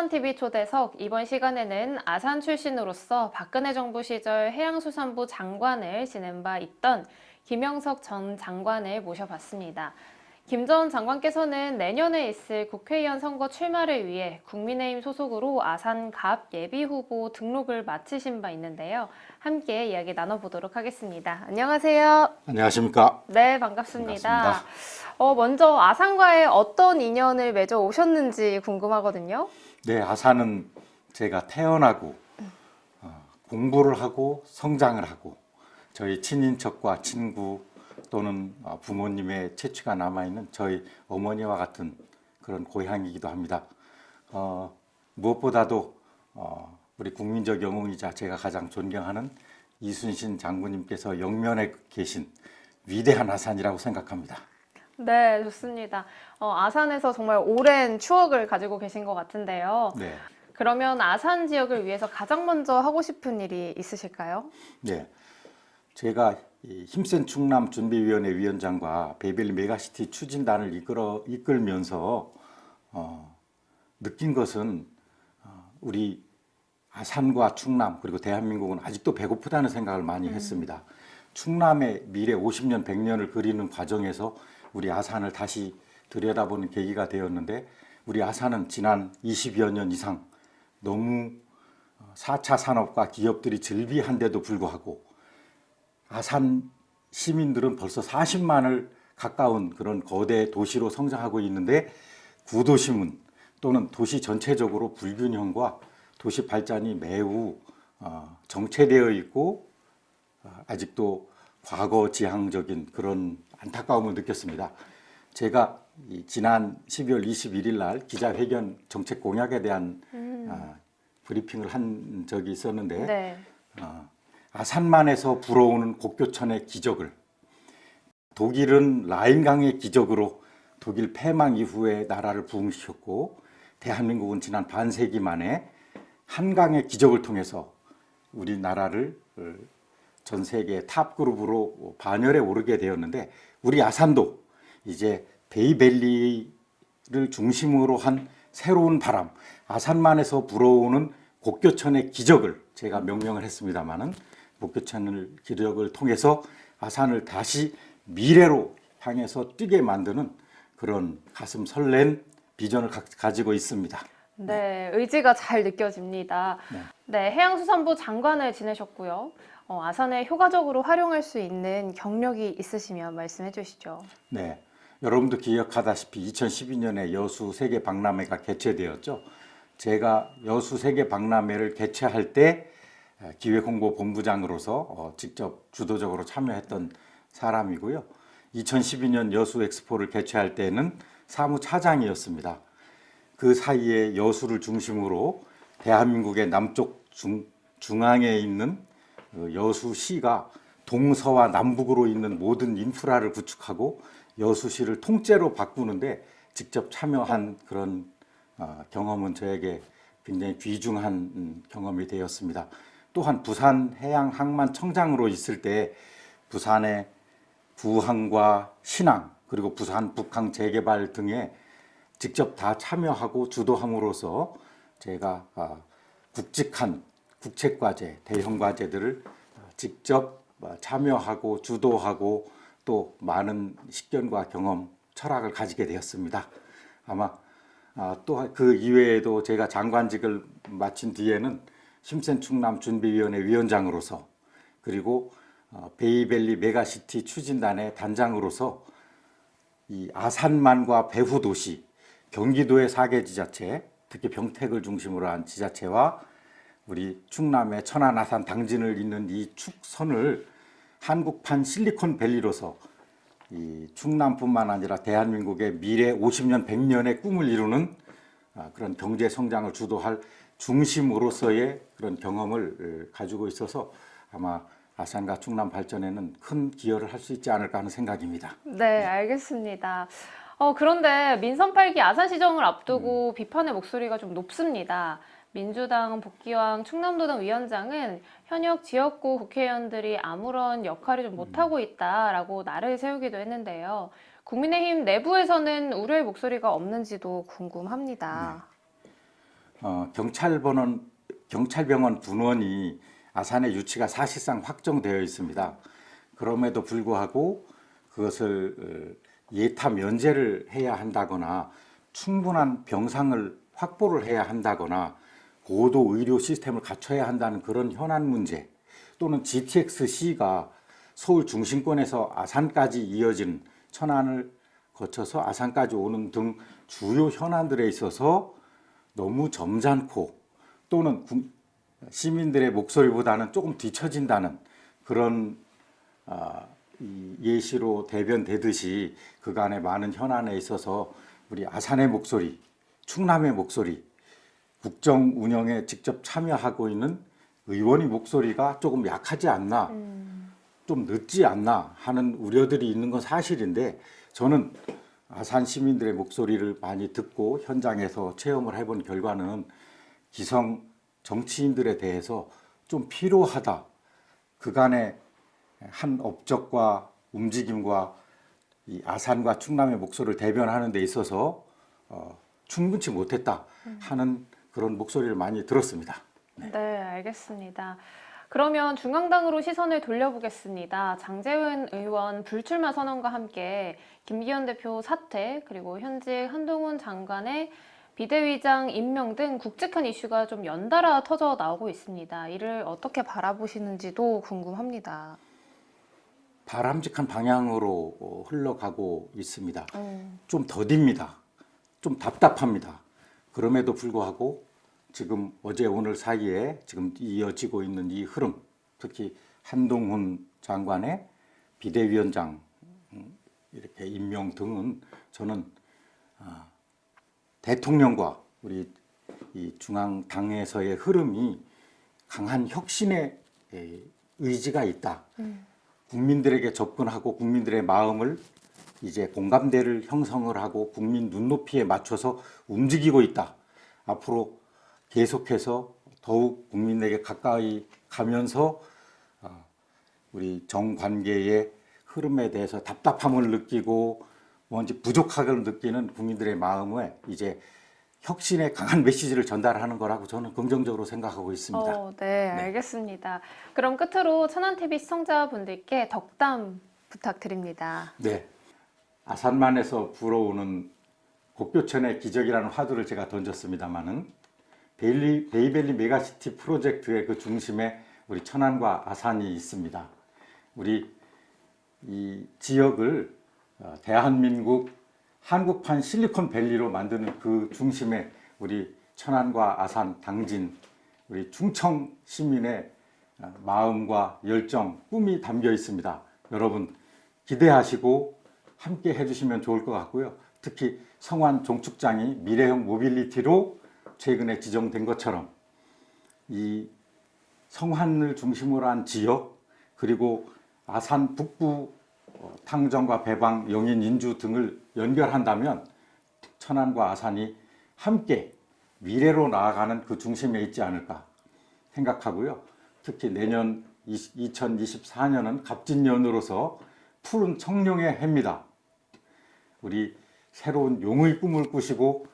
아산TV 초대석 이번 시간에는 아산 출신으로서 박근혜 정부 시절 해양수산부 장관을 지낸 바 있던 김영석 전 장관을 모셔봤습니다. 김 전 장관께서는 내년에 있을 국회의원 선거 출마를 위해 국민의힘 소속으로 아산갑 예비후보 등록을 마치신 바 있는데요. 함께 이야기 나눠보도록 하겠습니다. 안녕하세요. 안녕하십니까. 네, 반갑습니다. 반갑습니다. 어, 먼저 아산과의 어떤 인연을 맺어 오셨는지 궁금하거든요. 네, 아산은 제가 태어나고 어, 공부를 하고 성장을 하고 저희 친인척과 친구 또는 어, 부모님의 채취가 남아 있는 저희 어머니와 같은 그런 고향이기도 합니다. 어, 무엇보다도 어, 우리 국민적 영웅이자 제가 가장 존경하는 이순신 장군님께서 영면에 계신 위대한 아산이라고 생각합니다. 네, 좋습니다. 어, 아산에서 정말 오랜 추억을 가지고 계신 것 같은데요. 네. 그러면 아산 지역을 위해서 가장 먼저 하고 싶은 일이 있으실까요? 네. 제가 이 힘센 충남 준비위원회 위원장과 베이벨리 메가시티 추진단을 이끌어 이끌면서 어, 느낀 것은 어, 우리 아산과 충남 그리고 대한민국은 아직도 배고프다는 생각을 많이 했습니다. 충남의 미래 50년, 100년을 그리는 과정에서 우리 아산을 다시 들여다보는 계기가 되었는데 우리 아산은 지난 20여 년 이상 너무 4차 산업과 기업들이 즐비한데도 불구하고 아산 시민들은 벌써 40만을 가까운 그런 거대 도시로 성장하고 있는데 구도심은 또는 도시 전체적으로 불균형과 도시 발전이 매우 어, 정체되어 있고 어, 아직도 과거 지향적인 그런 안타까움을 느꼈습니다. 제가 이 지난 12월 21일 날 기자회견 정책 공약에 대한 아, 브리핑을 한 적이 있었는데 네. 어, 아 산만에서 불어오는 곡교천의 기적을 독일은 라인강의 기적으로 독일 패망 이후에 나라를 부흥시켰고 대한민국은 지난 반세기 만에 한강의 기적을 통해서 우리나라를 어, 전 세계 탑 그룹으로 반열에 오르게 되었는데 우리 아산도 이제 베이밸리를 중심으로 한 새로운 바람 아산만에서 불어오는 곡교천의 기적을 제가 명명을 했습니다마는 곡교천을 기적을 통해서 아산을 다시 미래로 향해서 뛰게 만드는 그런 가슴 설렌 비전을 가, 가지고 있습니다. 네, 의지가 잘 느껴집니다. 네. 네, 해양수산부 장관을 지내셨고요. 어, 아산에 효과적으로 활용할 수 있는 경력이 있으시면 말씀해 주시죠. 네. 여러분도 기억하다시피 2012년에 여수 세계 박람회가 개최되었죠. 제가 여수 세계 박람회를 개최할 때 기획홍보본부장으로서 어, 직접 주도적으로 참여했던 사람이고요. 2012년 여수 엑스포를 개최할 때는 사무차장이었습니다. 그 사이에 여수를 중심으로 대한민국의 남쪽 중, 중앙에 있는 어, 여수시가 동서와 남북으로 있는 모든 인프라를 구축하고 여수시를 통째로 바꾸는데 직접 참여한 그런 어, 경험은 저에게 굉장히 귀중한 음, 경험이 되었습니다. 또한 부산 해양항만청장으로 있을 때 부산의 부항과 신항 그리고 부산 북항 재개발 등에 직접 다 참여하고 주도함으로써 제가 아, 굵직한 국책과제, 대형 과제들을 직접 어, 참여하고 주도하고 또 많은 식견과 경험, 철학을 가지게 되었습니다. 아마 또 그 이외에도 제가 장관직을 마친 뒤에는 힘센 충남 준비위원회 위원장으로서 그리고 어, 베이밸리 메가시티 추진단의 단장으로서 이 아산만과 배후 도시, 경기도의 사개 지자체, 특히 병택을 중심으로 한 지자체와 우리 충남의 천안 아산 당진을 잇는 이 축선을 한국판 실리콘밸리로서 이 충남뿐만 아니라 대한민국의 미래 50년, 100년의 꿈을 이루는 아, 그런 경제 성장을 주도할 중심으로서의 그런 경험을 에, 가지고 있어서 아마 아산과 충남 발전에는 큰 기여를 할 수 있지 않을까 하는 생각입니다. 네, 알겠습니다. 어, 그런데 민선 8기 아산 시정을 앞두고 비판의 목소리가 좀 높습니다. 민주당 복귀왕 충남도당 위원장은 현역 지역구 국회의원들이 아무런 역할을 좀 못하고 있다라고 날을 세우기도 했는데요. 국민의힘 내부에서는 우려의 목소리가 없는지도 궁금합니다. 어, 경찰병원 경찰병원 분원이 아산의 유치가 사실상 확정되어 있습니다. 그럼에도 불구하고 그것을 어, 예타 면제를 해야 한다거나 충분한 병상을 확보를 해야 한다거나 고도 의료 시스템을 갖춰야 한다는 그런 현안 문제 또는 GTX-C가 서울 중심권에서 아산까지 이어진 천안을 거쳐서 아산까지 오는 등 주요 현안들에 있어서 너무 점잖고 또는 국- 시민들의 목소리보다는 조금 뒤처진다는 그런 아, 이 예시로 대변되듯이 그간의 많은 현안에 있어서 우리 아산의 목소리, 충남의 목소리, 국정 운영에 직접 참여하고 있는 의원의 목소리가 조금 약하지 않나, 좀 늦지 않나 하는 우려들이 있는 건 사실인데 저는 아산 시민들의 목소리를 많이 듣고 현장에서 체험을 해본 결과는 기성 정치인들에 대해서 좀 필요하다. 그간의 한 업적과 움직임과 이 아산과 충남의 목소리를 대변하는 데 있어서 어, 충분치 못했다 하는 그런 목소리를 많이 들었습니다. 네, 알겠습니다. 그러면 중앙당으로 시선을 돌려보겠습니다. 장재훈 의원 불출마 선언과 함께 김기현 대표 사퇴 그리고 현직 한동훈 장관의 비대위장 임명 등 굵직한 이슈가 좀 연달아 터져 나오고 있습니다. 이를 어떻게 바라보시는지도 궁금합니다. 바람직한 방향으로 어, 흘러가고 있습니다. 음, 좀 더딥니다. 좀 답답합니다. 그럼에도 불구하고 지금 어제 오늘 사이에 지금 이어지고 있는 이 흐름, 특히 한동훈 장관의 비대위원장 음, 이렇게 임명 등은 저는 아, 대통령과 우리 이 중앙 당에서의 흐름이 강한 혁신의 에, 의지가 있다. 국민들에게 접근하고 국민들의 마음을 이제 공감대를 형성을 하고 국민 눈높이에 맞춰서 움직이고 있다. 앞으로 계속해서 더욱 국민에게 가까이 가면서 어, 우리 정관계의 흐름에 대해서 답답함을 느끼고 뭔지 부족함을 느끼는 국민들의 마음에 이제 혁신의 강한 메시지를 전달하는 거라고 저는 긍정적으로 생각하고 있습니다. 어, 네, 알겠습니다. 그럼 끝으로 천안TV 시청자분들께 덕담 부탁드립니다. 네. 아산만에서 불어오는 곡교천의 기적이라는 화두를 제가 던졌습니다마는 베일리, 베이벨리 메가시티 프로젝트의 그 중심에 우리 천안과 아산이 있습니다. 우리 이 지역을 어, 대한민국 한국판 실리콘밸리로 만드는 그 중심에 우리 천안과 아산 당진 우리 충청 시민의 어, 마음과 열정, 꿈이 담겨 있습니다. 여러분 기대하시고 함께 해주시면 좋을 것 같고요. 특히 성완 종축장이 미래형 모빌리티로 최근에 지정된 것처럼 이 성환을 중심으로 한 지역 그리고 아산 북부 어, 탕정과 배방, 영인, 인주 등을 연결한다면 천안과 아산이 함께 미래로 나아가는 그 중심에 있지 않을까 생각하고요. 특히 내년 2024년은 갑진년으로서 푸른 청룡의 해입니다. 우리 새로운 용의 꿈을 꾸시고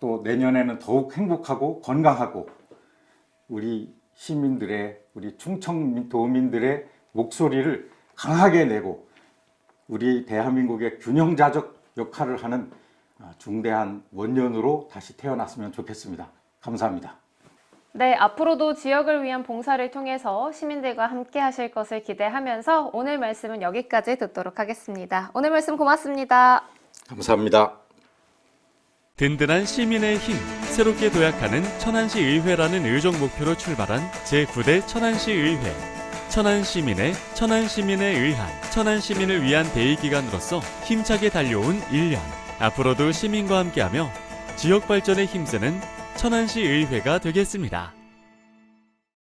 또 내년에는 더욱 행복하고 건강하고 우리 시민들의 우리 충청 도민들의 목소리를 강하게 내고 우리 대한민국의 균형자적 역할을 하는 아, 중대한 원년으로 다시 태어났으면 좋겠습니다. 감사합니다. 네, 앞으로도 지역을 위한 봉사를 통해서 시민들과 함께 하실 것을 기대하면서 오늘 말씀은 여기까지 듣도록 하겠습니다. 오늘 말씀 고맙습니다. 감사합니다. 든든한 시민의 힘, 새롭게 도약하는 천안시 의회라는 의정 목표로 출발한 제9대 천안시 의회. 천안 시민의 천안 시민에 의한 천안 시민을 위한 대의 기관으로서 힘차게 달려온 1년. 앞으로도 시민과 함께하며 지역 발전에 힘쓰는 천안시 의회가 되겠습니다.